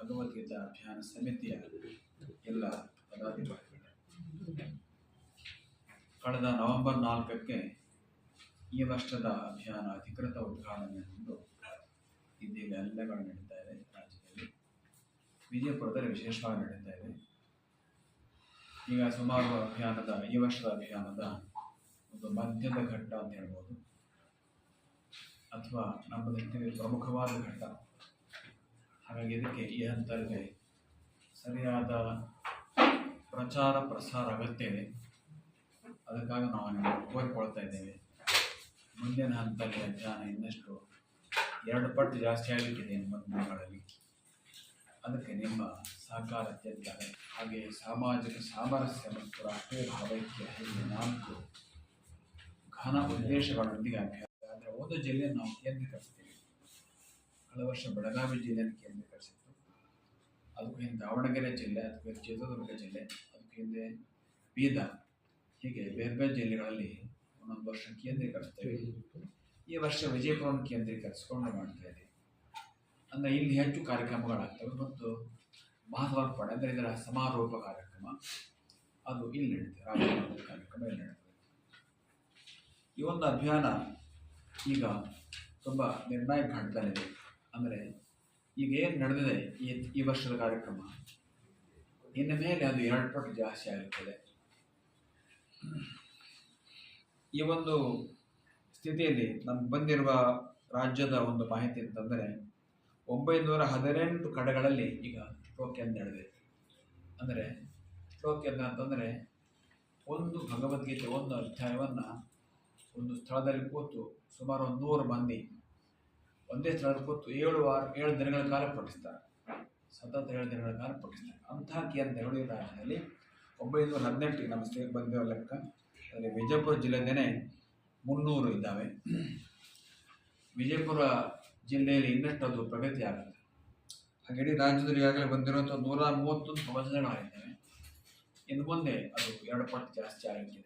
ಭಗವದ್ಗೀತಾ ಅಭಿಯಾನ ಸಮಿತಿಯ ಎಲ್ಲ ಪದಾಧಿಕಾರಿಗಳು. ಕಳೆದ ನವೆಂಬರ್ ನಾಲ್ಕಕ್ಕೆ ಈ ವರ್ಷದ ಅಭಿಯಾನ ಅಧಿಕೃತ ಉದ್ಘಾಟನೆಗೊಂಡು ಇದೀಗ ಎಲ್ಲಗಳು ನಡೀತಾ ಇದೆ, ರಾಜ್ಯದಲ್ಲಿ. ವಿಜಯಪುರದಲ್ಲಿ ವಿಶೇಷವಾಗಿ ನಡೀತಾ ಇದೆ. ಈಗ ಸುಮಾರು ಅಭಿಯಾನದ ಈ ವರ್ಷದ ಅಭಿಯಾನದ ಒಂದು ಮಧ್ಯದ ಘಟ್ಟ ಅಂತ ಹೇಳ್ಬೋದು. ಅಥವಾ ನಮ್ಮ ದೃಷ್ಟಿಯಲ್ಲಿ ಪ್ರಮುಖವಾದ ಘಟ್ಟ. ಹಾಗಾಗಿ ಇದಕ್ಕೆ ಈ ಹಂತದಲ್ಲಿ ಸರಿಯಾದ ಪ್ರಚಾರ ಪ್ರಸಾರ ಅಗತ್ಯ ಇದೆ. ಅದಕ್ಕಾಗಿ ನಾವು ನಿಮಗೆ ಇದ್ದೇವೆ. ಮುಂದಿನ ಹಂತದಲ್ಲಿ ಅಧ್ಯಯನ ಇನ್ನಷ್ಟು ಎರಡು ಪಟ್ಟು ಜಾಸ್ತಿ ಆಗಲಿಕ್ಕಿದೆ ದಿನಗಳಲ್ಲಿ ಅದಕ್ಕೆ ನಿಮ್ಮ ಸಹಕಾರ ಅತ್ಯಂತ. ಹಾಗೆ ಸಾಮಾಜಿಕ ಸಾಮರಸ್ಯ ಮತ್ತು ರಾಷ್ಟ್ರೀಯ ಭಾವೈಕ್ಯ ಹೀಗೆ ನಾಲ್ಕು ಘನ ಉದ್ದೇಶಗಳೊಂದಿಗೆ ಅಭ್ಯಾಸ. ಆದರೆ ಒಂದು ಜಿಲ್ಲೆಯನ್ನು ನಾವು ಕೇಂದ್ರೀಕರಿಸ್ತೀವಿ. ಕಳೆದ ವರ್ಷ ಬೆಳಗಾವಿ ಜಿಲ್ಲೆಯನ್ನು ಕೇಂದ್ರೀಕರಿಸಿತ್ತು ಅದಕ್ಕೂ ಹಿಂದೆ ದಾವಣಗೆರೆ ಜಿಲ್ಲೆ ಅದಕ್ಕೆ ಹಿಂದೆ ಚಿತ್ರದುರ್ಗ ಜಿಲ್ಲೆ, ಅದಕ್ಕೆ ಹಿಂದೆ ಬೀದರ್, ಹೀಗೆ ಬೇರೆ ಬೇರೆ ಜಿಲ್ಲೆಗಳಲ್ಲಿ ಒಂದೊಂದು ವರ್ಷ ಕೇಂದ್ರೀಕರಿಸ್ತೇವೆ ಈ ವರ್ಷ ವಿಜಯಪುರವನ್ನು ಕೇಂದ್ರೀಕರಿಸಿಕೊಂಡು ಮಾಡ್ತಾ ಇದ್ದೀವಿ. ಅಂದರೆ ಇಲ್ಲಿ ಹೆಚ್ಚು ಕಾರ್ಯಕ್ರಮಗಳಾಗ್ತವೆ ಮತ್ತು ಪಡೆ ಅಂದರೆ ಇದರ ಸಮಾರೋಪ ಕಾರ್ಯಕ್ರಮ, ಅದು ಇಲ್ಲಿ ನಡೀತದೆ. ರಾಜ್ಯ ಕಾರ್ಯಕ್ರಮ ಇಲ್ಲಿ ನಡೀತದೆ. ಈ ಒಂದು ಅಭಿಯಾನ ಈಗ ತುಂಬ ನಿರ್ಣಾಯಕ ಹಂತದಲ್ಲಿದೆ ಅಂದರೆ ಈಗ ಏನು ನಡೆದಿದೆ ಈ ಈ ವರ್ಷದ ಕಾರ್ಯಕ್ರಮ? ಇನ್ನು ಮೇಲೆ ಅದು ಎರಡು ಪಟ್ಟು ಜಾಸ್ತಿ ಆಗುತ್ತದೆ. ಈ ಒಂದು ಸ್ಥಿತಿಯಲ್ಲಿ ನಮ್ಗೆ ಬಂದಿರುವ ರಾಜ್ಯದ ಒಂದು ಮಾಹಿತಿ ಅಂತಂದರೆ ಒಂಬೈನೂರ ಹದಿನೆಂಟು ಕಡೆಗಳಲ್ಲಿ ಈಗ ಟೋಕಿಯನ್ ನಡೆದಿದೆ. ಅಂದರೆ ಟೋಕಿಯನ್ ಅಂತಂದರೆ ಒಂದು ಭಗವದ್ಗೀತೆ ಒಂದು ಅಧ್ಯಾಯವನ್ನು ಒಂದು ಸ್ಥಳದಲ್ಲಿ ಕೂತು ಸುಮಾರು ಒಂದು ನೂರು ಮಂದಿ ಒಂದೇ ಸ್ಥಳದಲ್ಲಿ ಕೂತು ಏಳು ವಾರ ಏಳು ದಿನಗಳ ಕಾಲ ಪಠಿಸ್ತಾರೆ. ಸತತ ಏಳು ದಿನಗಳ ಕಾಲ ಪಠಿಸ್ತಾರೆ. ಅಂತಹ ಕೇಂದ್ರ ಈ ರಾಜ್ಯದಲ್ಲಿ ಒಂಬೈನೂರ ಹದಿನೆಂಟಿಗೆ ನಮ್ಮ ಸ್ಟೇಟ್ ಬಂದಿರೋ ಲೆಕ್ಕ. ಅದರಲ್ಲಿ ವಿಜಯಪುರ ಜಿಲ್ಲೆಯೇ ಮುನ್ನೂರು ಇದ್ದಾವೆ. ವಿಜಯಪುರ ಜಿಲ್ಲೆಯಲ್ಲಿ ಇನ್ನಷ್ಟು ಅದು ಪ್ರಗತಿ ಆಗುತ್ತೆ. ಹಾಗೆ ಇಡೀ ರಾಜ್ಯದಲ್ಲಿ ಈಗಾಗಲೇ ಬಂದಿರುವಂಥ ನೂರ ಮೂವತ್ತೊಂದು ಪ್ರವಚನಗಳಾಗಿದ್ದಾವೆ ಇನ್ನು ಮುಂದೆ ಅದು ಎರಡು ಪಟ್ಟು ಜಾಸ್ತಿ ಆಗಿದೆ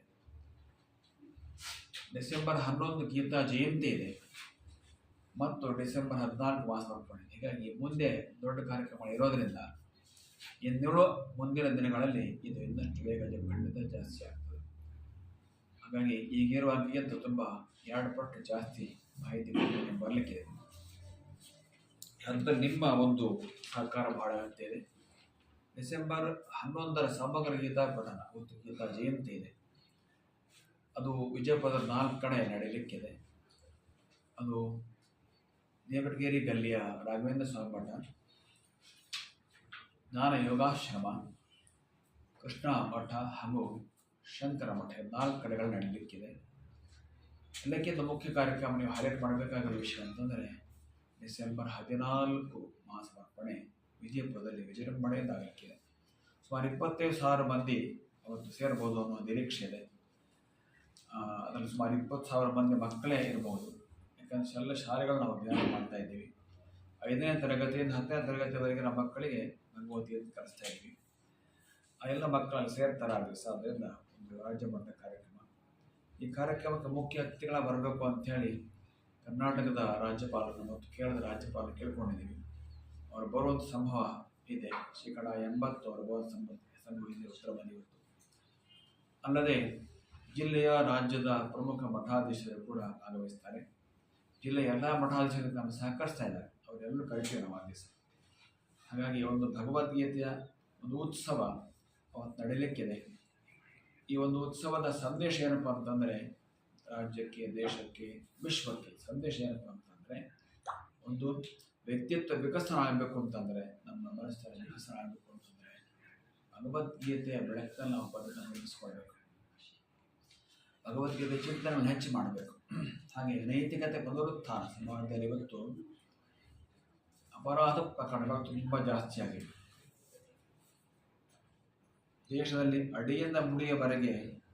ಡಿಸೆಂಬರ್ ಹನ್ನೊಂದು ಗೀತಾ ಜಯಂತಿ ಇದೆ. ಮತ್ತು ಡಿಸೆಂಬರ್ ಹದಿನಾಲ್ಕು ವಾಸವರ್ಪಣೆ ಹೀಗಾಗಿ ಮುಂದೆ ದೊಡ್ಡ ಕಾರ್ಯಕ್ರಮ ಇರೋದರಿಂದ ಇನ್ನೇಳು ಮುಂದಿನ ದಿನಗಳಲ್ಲಿ ಇದು ಇನ್ನಷ್ಟು ಬೇಗ ಖಂಡಿತ ಜಾಸ್ತಿ ಆಗ್ತದೆ. ಹಾಗಾಗಿ ಈಗಿರುವ ಅಂಕಿಗಿಂತ ತುಂಬ ಎರಡು ಪಟ್ಟು ಜಾಸ್ತಿ ಮಾಹಿತಿ ಬರಲಿಕ್ಕೆ ಅಂತ ನಿಮ್ಮ ಒಂದು ಸಹಕಾರ ಬಹಳ ಇದೆ. ಡಿಸೆಂಬರ್ ಹನ್ನೊಂದರ ಸಮಗ್ರ ಗೀತಾ ಪಠನ ಮತ್ತು ಗೀತಾ ಜಯಂತಿ ಇದೆ. ಅದು ವಿಜಯಪುರದ ನಾಲ್ಕು ಕಡೆ ನಡೆಯಲಿಕ್ಕಿದೆ ಅದು ದೇವಟಗೇರಿ ಗಲ್ಲಿಯ ರಾಘವೇಂದ್ರ ಸ್ವಾಮಿ ಮಠ. ಜ್ಞಾನ ಯೋಗಾಶ್ರಮ, ಕೃಷ್ಣ ಮಠ ಹಾಗೂ ಶಂಕರ ಮಠ ನಾಲ್ಕು ಕಡೆಗಳು ನಡೆಯಲಿಕ್ಕಿದೆ ಎಲ್ಲಕ್ಕಿಂತ ಮುಖ್ಯ ಕಾರ್ಯಕ್ರಮ ನೀವು ಹೈಲೈಟ್ ಮಾಡಬೇಕಾಗಿರೋ ವಿಷಯ ಅಂತಂದರೆ, ಡಿಸೆಂಬರ್ ಹದಿನಾಲ್ಕು ಮಹಾಸಮರ್ಪಣೆ ವಿಜಯಪುರದಲ್ಲಿ ವಿಜೃಂಭಣೆಯಿಂದ ಆಗಲಿಕ್ಕಿದೆ ಸುಮಾರು ಇಪ್ಪತ್ತೈದು ಸಾವಿರ ಮಂದಿ ಅವತ್ತು ಸೇರ್ಬೋದು ಅನ್ನೋ ನಿರೀಕ್ಷೆ ಇದೆ. ಅದರಲ್ಲಿ ಸುಮಾರು ಇಪ್ಪತ್ತು ಸಾವಿರ ಮಂದಿ ಮಕ್ಕಳೇ ಇರ್ಬೋದು. ಯಾಕಂದರೆ ಎಲ್ಲ ಶಾಲೆಗಳು ನಾವು ಅಭಿಯಾನ ಮಾಡ್ತಾ ಇದ್ದೀವಿ. ಐದನೇ ತರಗತಿಯಿಂದ ಹತ್ತನೇ ತರಗತಿವರೆಗೆ ನಮ್ಮ ಮಕ್ಕಳಿಗೆ ಭಗವದ್ಗೀತೆ ಕಲಿಸ್ತಾ ಇದ್ದೀವಿ ಆ ಎಲ್ಲ ಮಕ್ಕಳಲ್ಲಿ ಸೇರ್ತಾರೆ ಆ ದಿವಸ. ಅದರಿಂದ ಒಂದು ರಾಜ್ಯ ಮಟ್ಟದ ಕಾರ್ಯಕ್ರಮ. ಈ ಕಾರ್ಯಕ್ರಮಕ್ಕೆ ಮುಖ್ಯ ಅತಿಥಿಗಳ ಬರಬೇಕು ಅಂಥೇಳಿ ಕರ್ನಾಟಕದ ರಾಜ್ಯಪಾಲರು ಮತ್ತು ಕೇರಳದ ರಾಜ್ಯಪಾಲರು ಕೇಳ್ಕೊಂಡಿದ್ದೀವಿ. ಅವರು ಬರುವಂಥ ಸಂಭವ ಇದೆ. ಶೇಕಡ ಎಂಬತ್ತು ಅವರು ಬರುವ ಸಂಭವ ಸಂಭವಿಸಿದೆ ಉತ್ತರ ಬಂದಿವತ್ತು ಅಲ್ಲದೆ ಜಿಲ್ಲೆಯ ರಾಜ್ಯದ ಪ್ರಮುಖ ಮಠಾಧೀಶರು ಕೂಡ ಭಾಗವಹಿಸ್ತಾರೆ. ಜಿಲ್ಲೆಯ ಎಲ್ಲ ಮಠಾಧೀಶರು ನಮ್ಮ ಸಹಕರಿಸ್ತಾ ಇದ್ದಾರೆ. ಅವರೆಲ್ಲರೂ ಕರಿತೀವಿ ನಾವು ಆ ದಿವಸ ಹಾಗಾಗಿ ಒಂದು ಭಗವದ್ಗೀತೆಯ ಒಂದು ಉತ್ಸವ ಅವತ್ತು ನಡೀಲಿಕ್ಕಿದೆ. ಈ ಒಂದು ಉತ್ಸವದ ಸಂದೇಶ ಏನಪ್ಪ ಅಂತಂದರೆ, ರಾಜ್ಯಕ್ಕೆ, ದೇಶಕ್ಕೆ, ವಿಶ್ವಕ್ಕೆ ಸಂದೇಶ ಏನಪ್ಪ ಅಂತಂದರೆ, ಒಂದು ವ್ಯಕ್ತಿತ್ವ ವಿಕಸನ ಆಗಬೇಕು ಅಂತಂದರೆ, ನಮ್ಮ ಮನಸ್ಸಿನಲ್ಲಿ ವಿಕಸನ ಆಗಬೇಕು ಅಂತಂದರೆ, ಭಗವದ್ಗೀತೆಯ ಬೆಳಕನ್ನು ನಾವು ರೂಪಿಸ್ಕೊಳ್ಬೇಕು. ಭಗವದ್ಗೀತೆ ಚಿಂತನೆಯನ್ನು ಹೆಚ್ಚು ಮಾಡಬೇಕು. ಹಾಗೆ ನೈತಿಕತೆ ಪುನರುತ್ಥಾನ ಸಮಾಜದಲ್ಲಿ ಇವತ್ತು ಅಪರಾಧ ಪ್ರಕರಣಗಳು ತುಂಬ ಜಾಸ್ತಿ ಆಗಿವೆ ದೇಶದಲ್ಲಿ ಅಡಿಯಿಂದ ಮುಡಿಯವರೆಗೆ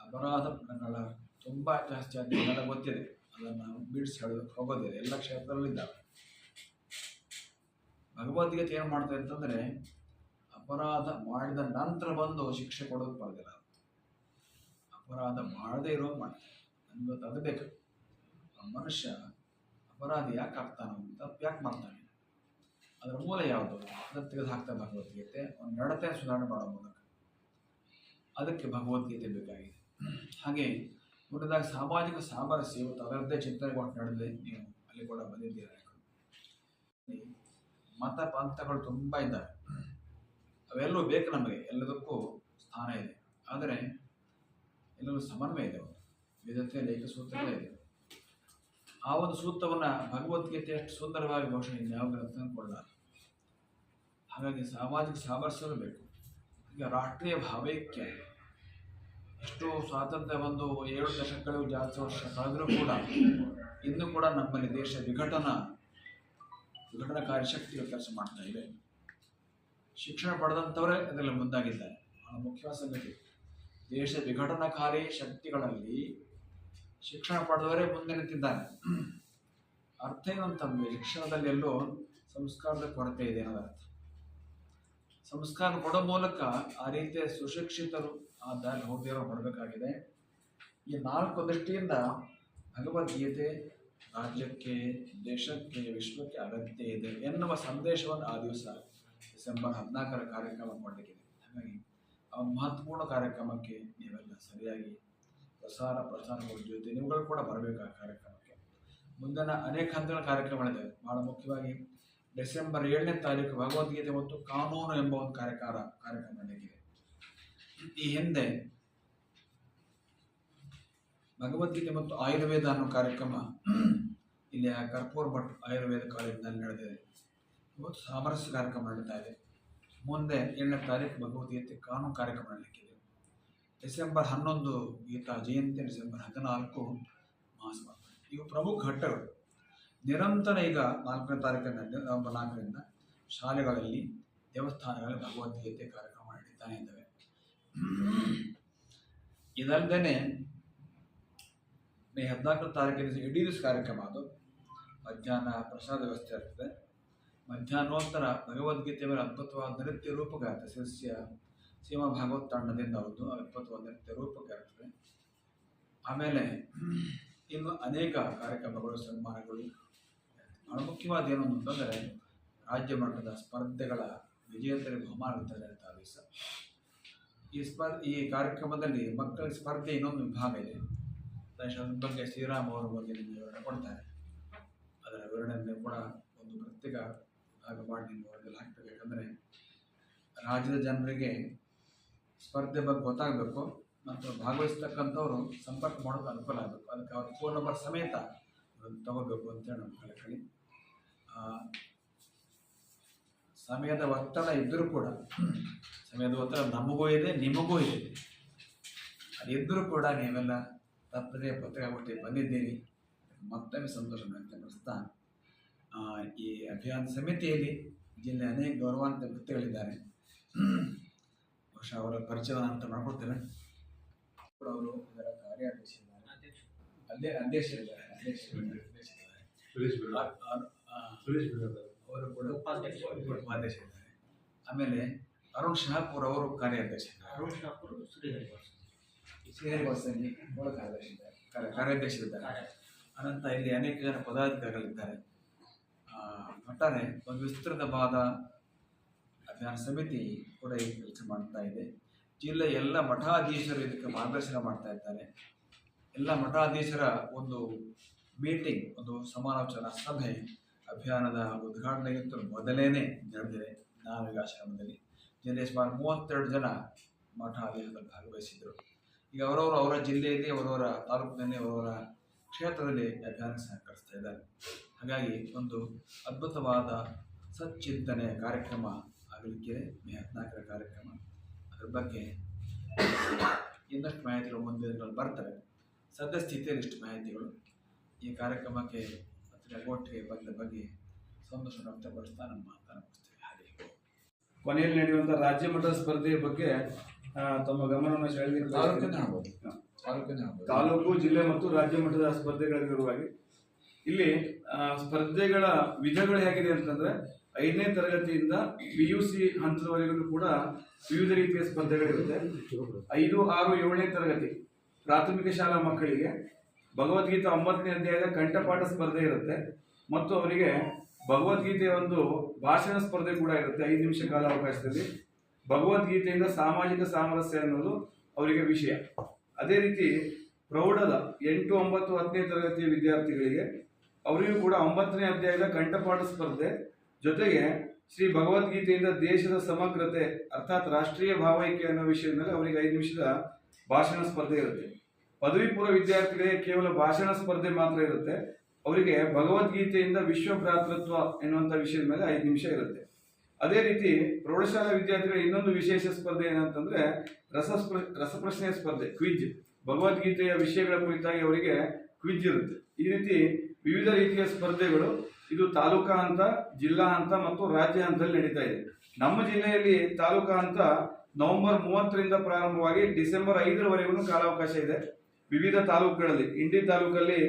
ಅಪರಾಧ ಪ್ರಕರಣಗಳ ತುಂಬ ಜಾಸ್ತಿ ಆಗಿದೆ ಗೊತ್ತಿದೆ. ಅದನ್ನು ಬಿಡಿಸಿ ಹೇಳೋದಕ್ಕೆ ಹೋಗೋದಿದೆ ಎಲ್ಲ ಕ್ಷೇತ್ರದಲ್ಲಿದ್ದಾವೆ. ಭಗವದ್ಗೀತೆ ಏನು ಮಾಡ್ತದೆ ಅಂತಂದರೆ, ಅಪರಾಧ ಮಾಡಿದ ನಂತರ ಬಂದು ಶಿಕ್ಷೆ ಕೊಡೋದು ಪಡೆದಿಲ್ಲ ಅಪರಾಧ ಮಾಡದೇ ಇರೋ ಮಾಡ್ತಾರೆ. ಅದು ಬೇಕು. ಮನುಷ್ಯ ಅಪರಾಧ ಯಾಕೆ ಆಗ್ತಾನೆ ಅಂತ ಯಾಕೆ ಮಾಡ್ತಾನೆ. ಅದರ ಮೂಲ ಯಾವುದು? ಅದನ್ನು ತೆಗೆದು ಹಾಕ್ತಾ ಭಗವದ್ಗೀತೆ ಅವನ ನಡತೆ ಸುಧಾರಣೆ ಮಾಡೋ ಮೂಲಕ. ಅದಕ್ಕೆ ಭಗವದ್ಗೀತೆ ಬೇಕಾಗಿದೆ. ಹಾಗೆ ಮುಂದಿದಾಗ ಸಾಮಾಜಿಕ ಸಾಮರಸ್ಯ ಇವತ್ತು ಅದರದ್ದೇ ಚಿಂತನೆ ಕೊಟ್ಟು ನಡೆದಿದೆ. ನೀವು ಅಲ್ಲಿ ಕೂಡ ಬಂದಿದ್ದೀರ ಮತ ಪಂಥಗಳು ತುಂಬ ಇದ್ದಾವೆ. ಅವೆಲ್ಲವೂ ಬೇಕು ನಮಗೆ. ಎಲ್ಲದಕ್ಕೂ ಸ್ಥಾನ ಇದೆ. ಆದರೆ ಎಲ್ಲರೂ ಸಮನ್ವಯ ಇದೆ ವಿಧತೆ ಅನೇಕ ಸೂತ್ರಗಳೇ ಇದೆ ಆ ಒಂದು ಸೂತ್ರವನ್ನು ಭಗವದ್ಗೀತೆ ಅಷ್ಟು ಸುಂದರವಾಗಿ ಘೋಷಣೆ ಯಾವ ಗ್ರಂಥ ಕೊಡಲ್ಲ ಹಾಗಾಗಿ ಸಾಮಾಜಿಕ ಸಾಮರಸ್ಯವೂ ಬೇಕು. ಈಗ ರಾಷ್ಟ್ರೀಯ ಭಾವೈಕ್ಯ. ಎಷ್ಟು ಸ್ವಾತಂತ್ರ್ಯ ಒಂದು ಏಳು ದಶಕಗಳು ಜಾಸ್ತಿ ವರ್ಷ ಕಳೆದರೂ ಕೂಡ ಇನ್ನೂ ಕೂಡ ನಮ್ಮಲ್ಲಿ ದೇಶ ವಿಘಟನಾ, ವಿಘಟನಕಾರಿ ಶಕ್ತಿಯ ಕೆಲಸ ಮಾಡ್ತಾ ಇದೆ. ಶಿಕ್ಷಣ ಪಡೆದಂಥವರೇ ಅದರಲ್ಲಿ ಮುಂದಾಗಿದ್ದಾರೆ. ಬಹಳ ಮುಖ್ಯವಾದ ಸಂಗತಿ. ದೇಶ ವಿಘಟನಕಾರಿ ಶಕ್ತಿಗಳಲ್ಲಿ ಶಿಕ್ಷಣ ಪಡೆದವರೇ ಮುಂದೆ ನಿಂತಿದ್ದಾನೆ. ಅರ್ಥ ಏನಂತಂದ್ರೆ ಶಿಕ್ಷಣದಲ್ಲಿ ಎಲ್ಲೋ ಸಂಸ್ಕಾರದ ಕೊರತೆ ಇದೆ ಅನ್ನೋದು ಅರ್ಥ ಸಂಸ್ಕಾರ ಕೊಡೋ ಮೂಲಕ ಆ ರೀತಿಯ ಸುಶಿಕ್ಷಿತರು ಆ ದಾರಿ ಹೋಗಿರೋ ಈ ನಾಲ್ಕು ದೃಷ್ಟಿಯಿಂದ ಭಗವದ್ಗೀತೆ ರಾಜ್ಯಕ್ಕೆ, ದೇಶಕ್ಕೆ, ವಿಶ್ವಕ್ಕೆ ಅಗತ್ಯ ಇದೆ ಎನ್ನುವ ಸಂದೇಶವನ್ನು ಆ ದಿವಸ ಡಿಸೆಂಬರ್ ಹದಿನಾಲ್ಕರ ಕಾರ್ಯಕ್ರಮ ಮಾಡಲಿಕ್ಕಿದೆ ಹಾಗಾಗಿ ಆ ಮಹತ್ವಪೂರ್ಣ ಕಾರ್ಯಕ್ರಮಕ್ಕೆ ನೀವೆಲ್ಲ ಸರಿಯಾಗಿ ಪ್ರಸಾರ ಪ್ರಸಾರಗಳ ಜೊತೆ ನೀವುಗಳು ಕೂಡ ಬರಬೇಕು ಆ ಕಾರ್ಯಕ್ರಮಕ್ಕೆ. ಮುಂದಿನ ಅನೇಕ ಹಂತಗಳ ಕಾರ್ಯಕ್ರಮಗಳಿದೆ. ಬಹಳ ಮುಖ್ಯವಾಗಿ ಡಿಸೆಂಬರ್ ಏಳನೇ ತಾರೀಕು ಭಗವದ್ಗೀತೆ ಮತ್ತು ಕಾನೂನು ಎಂಬ ಒಂದು ಕಾರ್ಯಕಾರ ಕಾರ್ಯಕ್ರಮ ನಡೆಯಲಿದೆ ಈ ಹಿಂದೆ ಭಗವದ್ಗೀತೆ ಮತ್ತು ಆಯುರ್ವೇದ ಅನ್ನೋ ಕಾರ್ಯಕ್ರಮ ಇಲ್ಲಿ ಕರ್ಪೂರ್ ಭಟ್ ಆಯುರ್ವೇದ ಕಾಲೇಜಿನಲ್ಲಿ ನಡೆದಿದೆ. ಇವತ್ತು ಸಾಮರಸ್ಯ ಕಾರ್ಯಕ್ರಮ ನಡೀತಾ ಇದೆ. ಮುಂದೆ ಏಳನೇ ತಾರೀಕು ಭಗವದ್ಗೀತೆ ಕಾನೂನು ಕಾರ್ಯಕ್ರಮ ನಡೀಲಿಕ್ಕಿದೆ. ಡಿಸೆಂಬರ್ ಹನ್ನೊಂದು ಗೀತಾ ಜಯಂತಿ ಡಿಸೆಂಬರ್ ಹದಿನಾಲ್ಕು ಮಾಸ ಇವು ಪ್ರಮುಖ ಘಟ್ಟಗಳು. ನಿರಂತರ ಈಗ ನಾಲ್ಕನೇ ತಾರೀಕಿನ ನವೆಂಬರ್ ನಾಲ್ಕರಿಂದ ಶಾಲೆಗಳಲ್ಲಿ ದೇವಸ್ಥಾನಗಳಲ್ಲಿ ಭಗವದ್ಗೀತೆ ಕಾರ್ಯಕ್ರಮ ನಡೀತಾನೆ ಇದ್ದಾವೆ. ಇದಲ್ಲದೆ ಮೇ ಹದಿನಾಲ್ಕನೇ ತಾರೀಕಿನ ಇಡೀ ದಿವಸ ಕಾರ್ಯಕ್ರಮ ಅದು. ಮಧ್ಯಾಹ್ನ ಪ್ರಸಾದ ವ್ಯವಸ್ಥೆ ಇರ್ತದೆ. ಮಧ್ಯಾಹ್ನೋತ್ತರ ಭಗವದ್ಗೀತೆ ಮೇಲೆ ಅದ್ಭುತವಾದ ನೃತ್ಯ ಇರ್ತದೆ ಸಸ್ಯ ಸೀಮಾ ಭಾಗವತ್ ತಾಂಡದಿಂದ ಅವ್ರದ್ದು ಅದ್ಭುತವಾದ ನೃತ್ಯ ರೂಪಕ ಇರ್ತದೆ ಆಮೇಲೆ ಇನ್ನು ಅನೇಕ ಕಾರ್ಯಕ್ರಮಗಳು, ಸನ್ಮಾನಗಳು. ಮುಖ್ಯವಾದ ಏನು ಅಂತಂದರೆ ರಾಜ್ಯ ಮಟ್ಟದ ಸ್ಪರ್ಧೆಗಳ ವಿಜೇತರಿಗೆ ಬಹುಮಾನ ವಿತರಣೆ ಅಂತ ಈ ಸ್ಪರ್, ಈ ಕಾರ್ಯಕ್ರಮದಲ್ಲಿ ಮಕ್ಕಳ ಸ್ಪರ್ಧೆ ಇನ್ನೊಂದು ವಿಭಾಗ ಇದೆ. ಬಗ್ಗೆ ಶ್ರೀರಾಮ್ ಅವರ ಬಗ್ಗೆ ನಿಮಗೆ ವಿವರಣೆ ಕೊಡ್ತಾರೆ. ಅದರ ವಿವರಣೆಯನ್ನು ಕೂಡ ಒಂದು ಪ್ರತ್ಯೇಕ ವಿಭಾಗ ಮಾಡಿ ಯಾಕಂದರೆ ರಾಜ್ಯದ ಜನರಿಗೆ ಸ್ಪರ್ಧೆ ಬಗ್ಗೆ ಗೊತ್ತಾಗಬೇಕು ಮತ್ತು ಭಾಗವಹಿಸ್ತಕ್ಕಂಥವ್ರು ಸಂಪರ್ಕ ಮಾಡೋದು ಅನುಕೂಲ ಆಗಬೇಕು. ಅದಕ್ಕೆ ಅವ್ರ ಫೋನ್ ನಂಬರ್ ಸಮೇತ ಅದನ್ನು ತಗೋಬೇಕು ಅಂತೇಳಿ ನಮ್ಮ ಕಳಕಳಿ ಸಮಯದ ಒತ್ತಡ ಇದ್ದರೂ ಕೂಡ, ಸಮಯದ ಒತ್ತಡ ನಮಗೂ ಇದೆ, ನಿಮಗೂ ಇದೆ. ಅದಿದ್ದರೂ ಕೂಡ ನೀವೆಲ್ಲ ತಪ್ಪದೇ ಪತ್ರಿಕಾಗೋಷ್ಠಿ ಬಂದಿದ್ದೀರಿ. ಮತ್ತೊಮ್ಮೆ ಸಂತೋಷ ವ್ಯಕ್ತಪಡಿಸ್ತಾ ಈ ಅಭಿಯಾನ ಸಮಿತಿಯಲ್ಲಿ ಜಿಲ್ಲೆ ಅನೇಕ ಗೌರವಾನ್ವಿತ ವ್ಯಕ್ತಿಗಳಿದ್ದಾರೆ ಬಹುಶಃ ಅವರ ಪರಿಚಯ ಅಂತ ಮಾಡ್ಕೊಡ್ತೇವೆ ಕೂಡ ಅವರು ಇದರ ಕಾರ್ಯಾಧ್ಯಕ್ಷರಿದ್ದಾರೆ. ಅಲ್ಲೇ ಅಧ್ಯಕ್ಷರಿದ್ದಾರೆ ಅವರು ಕೂಡ ಉಪಾಧ್ಯಕ್ಷರಿದ್ದಾರೆ. ಆಮೇಲೆ ಅರುಣ್ ಶಹಾಪುರ್ ಅವರು ಕಾರ್ಯಾಧ್ಯಕ್ಷ ಅರುಣ್ ಶಹಾಪುರ್ ಶ್ರೀಹರಿವಾಸ ಶ್ರೀಹರಿ ವಾಸನಿ ಕೂಡ ಕಾರ್ಯದರ್ಶಿದ್ದಾರೆ. ಕಾರ್ಯ ಕಾರ್ಯಾಧ್ಯಕ್ಷರಿದ್ದಾರೆ. ಅನಂತ ಇಲ್ಲಿ ಅನೇಕ ಜನ ಪದಾಧಿಕಾರಿಗಳಿದ್ದಾರೆ. ಆ, ಒಟ್ಟಾರೆ ಒಂದು ವಿಸ್ತೃತವಾದ ಅಭಿಯಾನ ಸಮಿತಿ ಕೂಡ ಈ ಕೆಲಸ ಮಾಡ್ತಾ ಇದೆ. ಜಿಲ್ಲೆಯ ಎಲ್ಲ ಮಠಾಧೀಶರು ಇದಕ್ಕೆ ಮಾರ್ಗದರ್ಶನ ಮಾಡ್ತಾ ಇದ್ದಾರೆ. ಎಲ್ಲ ಮಠಾಧೀಶರ ಒಂದು ಮೀಟಿಂಗ್, ಒಂದು ಸಮಾಲೋಚನಾ ಸಭೆ, ಅಭಿಯಾನದ ಉದ್ಘಾಟನೆಗಿಂತ ಮೊದಲೇನೆ ನಡೆದಿದೆ ನಾವೀಗ ಆಶ್ರಮದಲ್ಲಿ ಜಿಲ್ಲೆಯ ಸುಮಾರು ಮೂವತ್ತೆರಡು ಜನ ಮಠಾಧೀಶರಲ್ಲಿ ಭಾಗವಹಿಸಿದರು. ಈಗ ಅವರವರು ಅವರ ಜಿಲ್ಲೆಯಲ್ಲಿ, ಅವರವರ ತಾಲೂಕಿನಲ್ಲಿ, ಅವರವರ ಕ್ಷೇತ್ರದಲ್ಲಿ ಅಭಿಯಾನ ಸಹಕರಿಸ್ತಾ ಇದ್ದಾರೆ. ಹಾಗಾಗಿ ಒಂದು ಅದ್ಭುತವಾದ ಸಚ್ಚಿಂತನೆಯ ಕಾರ್ಯಕ್ರಮ ಆಗಲಿಕ್ಕಿದೆ ಮೇ ಹದಿನಾಲ್ಕರ ಕಾರ್ಯಕ್ರಮ. ಅದ್ರ ಬಗ್ಗೆ ಇನ್ನಷ್ಟು ಮಾಹಿತಿಗಳು ಮುಂದೆ ಬರ್ತವೆ. ಸದ್ಯ ಸ್ಥಿತಿಯಲ್ಲಿ ಇಷ್ಟು ಮಾಹಿತಿಗಳು. ಈ ಕಾರ್ಯಕ್ರಮಕ್ಕೆ ಪತ್ರಿಕಾಗೋಷ್ಠಿಗೆ ಬಂದ ಬಗ್ಗೆ ಸಂತೋಷ ವ್ಯಕ್ತಪಡಿಸ್ತಾ ನಮ್ಮ ಮಾತನ್ನು ಮುಗಿಸ್ತೇವೆ. ಹಾಗೆ ಕೊನೆಯಲ್ಲಿ ನಡೆಯುವಂಥ ರಾಜ್ಯ ಮಟ್ಟದ ಸ್ಪರ್ಧೆಯ ಬಗ್ಗೆ ತಮ್ಮ ಗಮನವನ್ನು ಸೆಳೆದಿರುವ ತಾಲೂಕು ಜಿಲ್ಲೆ ಮತ್ತು ರಾಜ್ಯ ಮಟ್ಟದ ಸ್ಪರ್ಧೆಗಳ ವಿರುವಾಗಿ ಇಲ್ಲಿ ಸ್ಪರ್ಧೆಗಳ ವಿಧಗಳು ಹೇಗಿದೆ ಅಂತಂದ್ರೆ ಐದನೇ ತರಗತಿಯಿಂದ ಪಿ ಯು ಸಿ ಹಂತದವರೆಗೂ ಕೂಡ ವಿವಿಧ ರೀತಿಯ ಸ್ಪರ್ಧೆಗಳಿರುತ್ತೆ. ಐದು, ಆರು, ಏಳನೇ ತರಗತಿ ಪ್ರಾಥಮಿಕ ಶಾಲಾ ಮಕ್ಕಳಿಗೆ ಭಗವದ್ಗೀತೆ ಒಂಬತ್ತನೇ ಅಧ್ಯಾಯದ ಕಂಠಪಾಠ ಸ್ಪರ್ಧೆ ಇರುತ್ತೆ. ಮತ್ತು ಅವರಿಗೆ ಭಗವದ್ಗೀತೆಯ ಒಂದು ಭಾಷಣ ಸ್ಪರ್ಧೆ ಕೂಡ ಇರುತ್ತೆ ಐದು ನಿಮಿಷ ಕಾಲ ಅವಕಾಶದಲ್ಲಿ ಭಗವದ್ಗೀತೆಯಿಂದ ಸಾಮಾಜಿಕ ಸಾಮರಸ್ಯ ಅನ್ನೋದು ಅವರಿಗೆ ವಿಷಯ. ಅದೇ ರೀತಿ ಪ್ರೌಢದ ಎಂಟು, ಒಂಬತ್ತು, ಹತ್ತನೇ ತರಗತಿಯ ವಿದ್ಯಾರ್ಥಿಗಳಿಗೆ ಅವರಿಗೂ ಕೂಡ ಒಂಬತ್ತನೇ ಅಧ್ಯಾಯದ ಕಂಠಪಾಠ ಸ್ಪರ್ಧೆ ಜೊತೆಗೆ ಶ್ರೀ ಭಗವದ್ಗೀತೆಯಿಂದ ದೇಶದ ಸಮಗ್ರತೆ, ಅರ್ಥಾತ್ ರಾಷ್ಟ್ರೀಯ ಭಾವೈಕ್ಯ ಅನ್ನೋ ವಿಷಯದ ಮೇಲೆ ಅವರಿಗೆ ಐದು ನಿಮಿಷದ ಭಾಷಣ ಸ್ಪರ್ಧೆ ಇರುತ್ತೆ. ಪದವಿ ಪೂರ್ವ ವಿದ್ಯಾರ್ಥಿಗಳಿಗೆ ಕೇವಲ ಭಾಷಣ ಸ್ಪರ್ಧೆ ಮಾತ್ರ ಇರುತ್ತೆ. ಅವರಿಗೆ ಭಗವದ್ಗೀತೆಯಿಂದ ವಿಶ್ವ ಭ್ರಾತೃತ್ವ ಎನ್ನುವಂಥ ವಿಷಯದ ಮೇಲೆ ಐದು ನಿಮಿಷ ಇರುತ್ತೆ. ಅದೇ ರೀತಿ ಪ್ರೌಢಶಾಲಾ ವಿದ್ಯಾರ್ಥಿಗಳ ಇನ್ನೊಂದು ವಿಶೇಷ ಸ್ಪರ್ಧೆ ಏನಂತಂದ್ರೆ ರಸಸ್ಪ್ರ, ರಸಪ್ರಶ್ನೆ ಸ್ಪರ್ಧೆ, ಕ್ವಿಜ್. ಭಗವದ್ಗೀತೆಯ ವಿಷಯಗಳ ಕುರಿತಾಗಿ ಅವರಿಗೆ ಕ್ವಿಜ್ ಇರುತ್ತೆ. ಈ ರೀತಿ ವಿವಿಧ ರೀತಿಯ ಸ್ಪರ್ಧೆಗಳು ಇದು ತಾಲೂಕಾ ಹಂತ ಜಿಲ್ಲಾ ಹಂತ ಮತ್ತು ರಾಜ್ಯ ಹಂತದಲ್ಲಿ ನಡೀತಾ ಇದೆ. ನಮ್ಮ ಜಿಲ್ಲೆಯಲ್ಲಿ ತಾಲೂಕಾ ಹಂತ ನವೆಂಬರ್ ಮೂವತ್ತರಿಂದ ಪ್ರಾರಂಭವಾಗಿ ಡಿಸೆಂಬರ್ ಐದರವರೆಗೂ ಕಾಲಾವಕಾಶ ಇದೆ. ವಿವಿಧ ತಾಲೂಕುಗಳಲ್ಲಿ, ಇಂಡಿ ತಾಲೂಕಲ್ಲಿ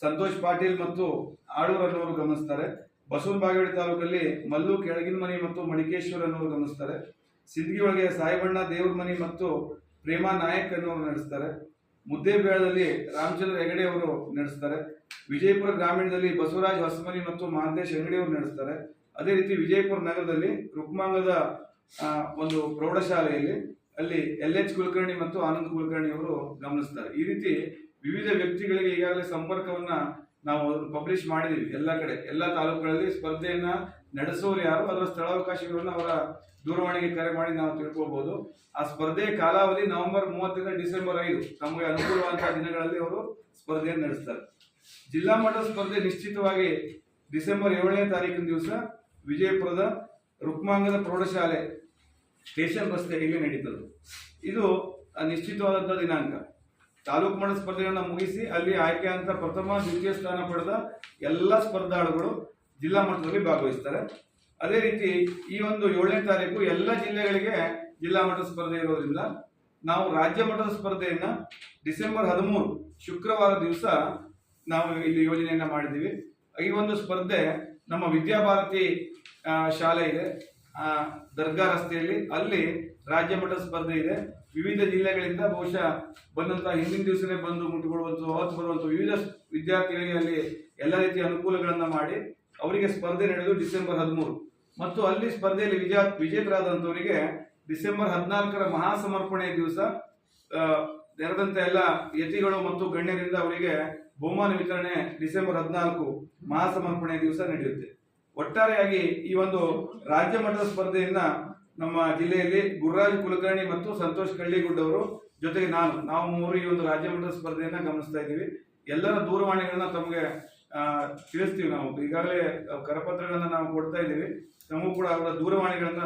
ಸಂತೋಷ್ ಪಾಟೀಲ್ ಮತ್ತು ಆಡೂರ್ ಅನ್ನೋರು ಗಮನಿಸ್ತಾರೆ. ಬಸವನ ಬಾಗೇವಾಡಿ ತಾಲೂಕಲ್ಲಿ ಮಲ್ಲು ಕೆಳಗಿನ ಮನಿ ಮತ್ತು ಮಣಿಕೇಶ್ವರ್ ಅನ್ನೋರು ಗಮನಿಸ್ತಾರೆ. ಸಿದ್ಗಿ ಒಳಗೆ ಸಾಯಿಬಣ್ಣ ದೇವ್ರ ಮನಿ ಮತ್ತು ಪ್ರೇಮಾ ನಾಯಕ್ ಅನ್ನೋರು ನಡೆಸ್ತಾರೆ. ಮುದ್ದೇಬೇಳದಲ್ಲಿ ರಾಮಚಂದ್ರ ಹೆಗಡೆ ಅವರು ನಡೆಸ್ತಾರೆ. ವಿಜಯಪುರ ಗ್ರಾಮೀಣದಲ್ಲಿ ಬಸವರಾಜ್ ಹೊಸಮನಿ ಮತ್ತು ಮಹಾಂತೇಶ್ ಅಂಗಡಿಯವರು ನಡೆಸ್ತಾರೆ. ಅದೇ ರೀತಿ ವಿಜಯಪುರ ನಗರದಲ್ಲಿ ರುಕ್ಮಾಂಗದ ಒಂದು ಪ್ರೌಢಶಾಲೆಯಲ್ಲಿ ಅಲ್ಲಿ ಎಲ್ ಎಚ್ ಕುಲಕರ್ಣಿ ಮತ್ತು ಆನಂದ್ ಕುಲಕರ್ಣಿ ಅವರು ಗಮನಿಸ್ತಾರೆ. ಈ ರೀತಿ ವಿವಿಧ ವ್ಯಕ್ತಿಗಳಿಗೆ ಈಗಾಗಲೇ ಸಂಪರ್ಕವನ್ನ ನಾವು ಪಬ್ಲಿಷ್ ಮಾಡಿದೀವಿ ಎಲ್ಲ ಕಡೆ. ಎಲ್ಲ ತಾಲೂಕುಗಳಲ್ಲಿ ಸ್ಪರ್ಧೆಯನ್ನ ನಡೆಸೋರು ಯಾರು, ಅದರ ಸ್ಥಳಾವಕಾಶಗಳನ್ನು ಅವರ ದೂರವಾಣಿಗೆ ಕರೆ ಮಾಡಿ ನಾವು ತಿಳ್ಕೊಬಹುದು ಆ ಸ್ಪರ್ಧೆಯ ಕಾಲಾವಧಿ ನವೆಂಬರ್ ಮೂವತ್ತರಿಂದ ಡಿಸೆಂಬರ್ ಐದು, ತಮಗೆ ಅನುಕೂಲವಾದಂತಹ ದಿನಗಳಲ್ಲಿ ಅವರು ಸ್ಪರ್ಧೆಯನ್ನು ನಡೆಸ್ತಾರೆ. ಜಿಲ್ಲಾ ಮಟ್ಟದ ಸ್ಪರ್ಧೆ ನಿಶ್ಚಿತವಾಗಿ ಡಿಸೆಂಬರ್ ಏಳನೇ ತಾರೀಕಿನ ದಿವಸ ವಿಜಯಪುರದ ರುಕ್ಮಾಂಗದ ಪ್ರೌಢಶಾಲೆ ಸ್ಟೇಷನ್ ರಸ್ತೆಯಲ್ಲಿ ನಡೀತದೆ. ಇದು ನಿಶ್ಚಿತವಾದಂಥ ದಿನಾಂಕ. ತಾಲೂಕು ಮಟ್ಟದ ಸ್ಪರ್ಧೆಗಳನ್ನು ಮುಗಿಸಿ ಅಲ್ಲಿ ಆಯ್ಕೆ ಅಂತ ಪ್ರಥಮ, ದ್ವಿತೀಯ ಸ್ಥಾನ ಪಡೆದ ಎಲ್ಲ ಸ್ಪರ್ಧಾಳುಗಳು ಜಿಲ್ಲಾ ಮಟ್ಟದಲ್ಲಿ ಭಾಗವಹಿಸ್ತಾರೆ. ಅದೇ ರೀತಿ ಈ ಒಂದು ಏಳನೇ ತಾರೀಕು ಎಲ್ಲ ಜಿಲ್ಲೆಗಳಿಗೆ ಜಿಲ್ಲಾ ಮಟ್ಟದ ಸ್ಪರ್ಧೆ ಇರೋದ್ರಿಂದ ನಾವು ರಾಜ್ಯ ಮಟ್ಟದ ಸ್ಪರ್ಧೆಯನ್ನು ಡಿಸೆಂಬರ್ ಹದಿಮೂರು ಶುಕ್ರವಾರ ದಿವಸ ನಾವು ಇಲ್ಲಿ ಯೋಜನೆಯನ್ನ ಮಾಡಿದ್ದೀವಿ. ಈ ಒಂದು ಸ್ಪರ್ಧೆ ನಮ್ಮ ವಿದ್ಯಾಭಾರತಿ ಶಾಲೆ ಇದೆ. ದರ್ಗಾ ರಸ್ತೆಯಲ್ಲಿ ಅಲ್ಲಿ ರಾಜ್ಯ ಮಟ್ಟದ ಸ್ಪರ್ಧೆ ಇದೆ. ವಿವಿಧ ಜಿಲ್ಲೆಗಳಿಂದ ಬಹುಶಃ ಬಂದಂತಹ ಹಿಂದಿನ ದಿವಸನೇ ಬಂದು ಮುಟ್ಟುಕೊಳ್ಳುವಂಥ ಅವತ್ತು ಬರುವಂಥ ವಿವಿಧ ವಿದ್ಯಾರ್ಥಿಗಳಿಗೆ ಅಲ್ಲಿ ಎಲ್ಲ ರೀತಿಯ ಅನುಕೂಲಗಳನ್ನ ಮಾಡಿ ಅವರಿಗೆ ಸ್ಪರ್ಧೆ ನಡೆದು ಡಿಸೆಂಬರ್ ಹದಿಮೂರು. ಮತ್ತು ಅಲ್ಲಿ ಸ್ಪರ್ಧೆಯಲ್ಲಿ ವಿಜಯ ವಿಜೇತರಾದಂಥವರಿಗೆ ಡಿಸೆಂಬರ್ ಹದಿನಾಲ್ಕರ ಮಹಾಸಮರ್ಪಣೆಯ ದಿವಸ ನೆರೆದಂತ ಎಲ್ಲ ಯತಿಗಳು ಮತ್ತು ಗಣ್ಯರಿಂದ ಅವರಿಗೆ ಬಹುಮಾನ ವಿತರಣೆ ಡಿಸೆಂಬರ್ ಹದಿನಾಲ್ಕು ಮಹಾಸಮರ್ಪಣೆ ದಿವಸ ನಡೆಯುತ್ತೆ. ಒಟ್ಟಾರೆಯಾಗಿ ಈ ಒಂದು ರಾಜ್ಯ ಮಟ್ಟದ ಸ್ಪರ್ಧೆಯನ್ನ ನಮ್ಮ ಜಿಲ್ಲೆಯಲ್ಲಿ ಗುರುರಾಜ್ ಕುಲಕರ್ಣಿ ಮತ್ತು ಸಂತೋಷ್ ಕಳ್ಳಿಗುಡ್ ಅವರು ಜೊತೆಗೆ ನಾನು, ನಾವು ಮೂರು ಈ ಒಂದು ರಾಜ್ಯ ಮಟ್ಟದ ಸ್ಪರ್ಧೆಯನ್ನ ಗಮನಿಸ್ತಾ ಇದ್ದೀವಿ. ಎಲ್ಲರ ದೂರವಾಣಿಗಳನ್ನ ತಮಗೆ ತಿಳಿಸ್ತೀವಿ ನಾವು. ಈಗಾಗಲೇ ಕರಪತ್ರಗಳನ್ನ ನಾವು ಕೊಡ್ತಾ ಇದ್ದೀವಿ. ನಮಗೂ ಕೂಡ ಅವರ ದೂರವಾಣಿಗಳನ್ನ